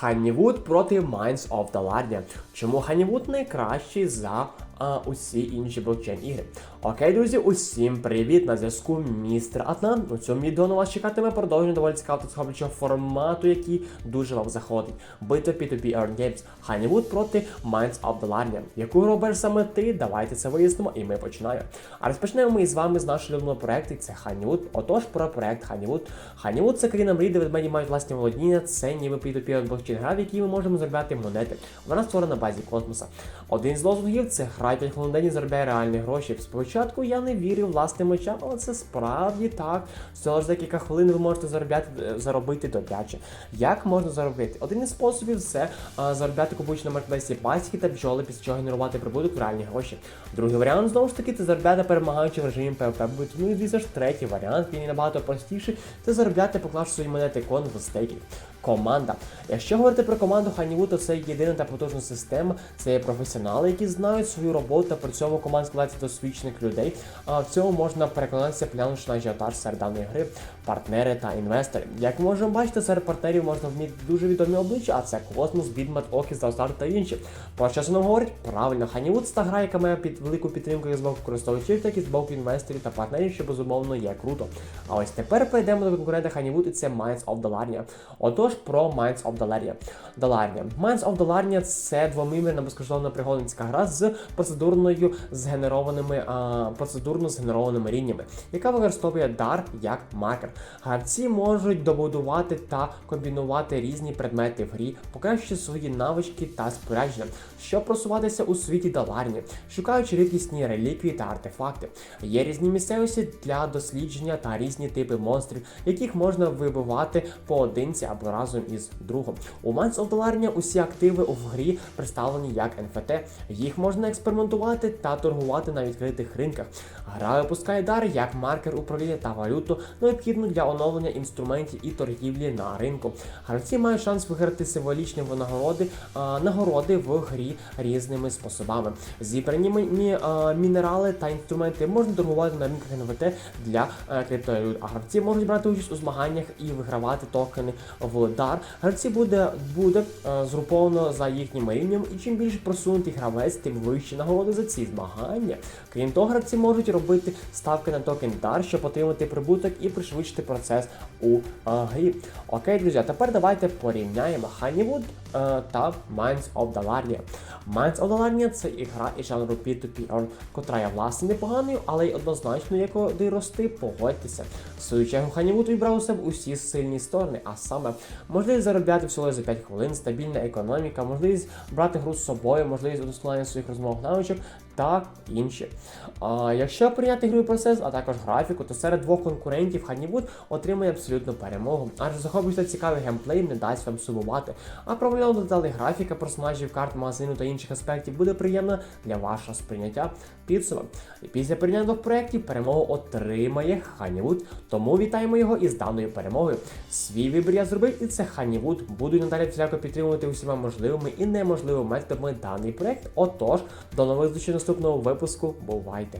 Ханнівуд проти Майнс оф Dalarnia. Чому Ханнівуд найкращий за а, усі інші блокчейн ігри? Окей, друзі, усім привіт! На зв'язку містер Атнан. У цьому відео на вас чекатиме продовження доволі цікавого та формату, який дуже вам заходить. Битва P2P Earn Games. Ханнівуд проти Minds of Dalarnia. Яку робиш саме ти? Давайте це вияснимо, і ми починаємо. А розпочнемо ми з вами з нашого улюбленого проекту. Це Ханнівуд. Отож, про проект Ханнівуд. Ханнівуд це країна мрій, де ведмеді мають власні володіння. Це ніби P2P блокчейн гра, в якій ми можемо заробляти монети. Вона створена на базі космоса. Один з лозунгів це грай 5 хвилин на день і заробляй реальні гроші. Спочатку я не вірив власним очам, але це справді так. Всього ж декілька хвилин ви можете заробляти, е, заробити добряче. Як можна заробити? Один із способів це а, заробляти купуючи на маркетплейсі пасіки та бджоли, після чого генерувати прибуток в реальні гроші. Другий варіант знову ж таки це заробляти перемагаючи в режимі PvP. Ну і звісно ж третій варіант, він набагато простіший, це заробляти поклавши свої монети кон в стейки. Команда. Якщо говорити про команду Ханіву, то це єдина та потужна система. Це є професіонали, які знають свою роботу, та при цьому команда складається досвідчених людей. А в цьому можна переконатися, глянувши на ажіотаж серед даної гри, партнери та інвестори. Як ми можемо бачити, серед партнерів можна вміти дуже відомі обличчя, а це Космос, Бідмет, Окіс, Заустар та інші. Про що це нам говорить? Правильно, Ханівуд це гра, яка має під велику підтримку з боку користувачів, так і з боку інвесторів та партнерів, що безумовно є круто. А ось тепер перейдемо до конкурента Ханівуд, і це Minds of Dalarnia. Отож, про Minds of Dalarnia. Dalarnia. Minds of Dalarnia – це двомимірна безкоштовна пригодницька гра з процедурною згенерованими а, процедурно згенерованими рівнями, яка використовує дар як маркер. Гравці можуть добудувати та комбінувати різні предмети в грі, покращити свої навички та спорядження, щоб просуватися у світі Даларні, шукаючи рідкісні реліквії та артефакти. Є різні місцевості для дослідження та різні типи монстрів, яких можна вибивати поодинці або разом із другом. У Minds of Dalarnia усі активи у грі представлені як NFT. Їх можна експериментувати та торгувати на відкритих ринках. Гра випускає дар як маркер управління та валюту, необхідну для оновлення інструментів і торгівлі на ринку. Гравці мають шанс виграти символічні винагороди а, нагороди в грі різними способами. Зібрані мі- а, мінерали та інструменти можна торгувати на ринках NFT для е, криптовалют. А гравці можуть брати участь у змаганнях і вигравати токени в дар. Гравці буде, буде е, згруповано за їхнім рівнем, і чим більше просунутий гравець, тим вищі нагороди за ці змагання. Крім того, гравці можуть робити ставки на токен дар, щоб отримати прибуток і пришвидшити процес у е, грі. Окей, друзі, тепер давайте порівняємо Honeywood е, та Minds of Dalarnia. Minds of Dalarnia – це ігра із жанру P2P, Earn, котра є власне непоганою, але й однозначно є куди рости, погодьтеся. В свою чергу Honeywood вибрав себе усі сильні сторони, а саме можливість заробляти всього за 5 хвилин, стабільна економіка, можливість брати гру з собою, можливість удосконалення своїх розмовних навичок та інші. А, якщо прийняти ігровий процес, а також графіку, то серед двох конкурентів Honeywood отримає абсолютну перемогу, адже захоплюючи цікавий геймплей не дасть вам сумувати. А правильно деталі графіка, персонажів, карт, магазину та інших аспектів буде приємна для вашого сприйняття підсумок. Після прийняття двох проєктів перемогу отримає Honeywood, тому вітаємо його із даною перемогою. Свій вибір я зробив, і це Ханівуд Буду надалі всіляко підтримувати усіма можливими і неможливими методами даний проект. Отож, до нових зустрічей наступного випуску. Бувайте!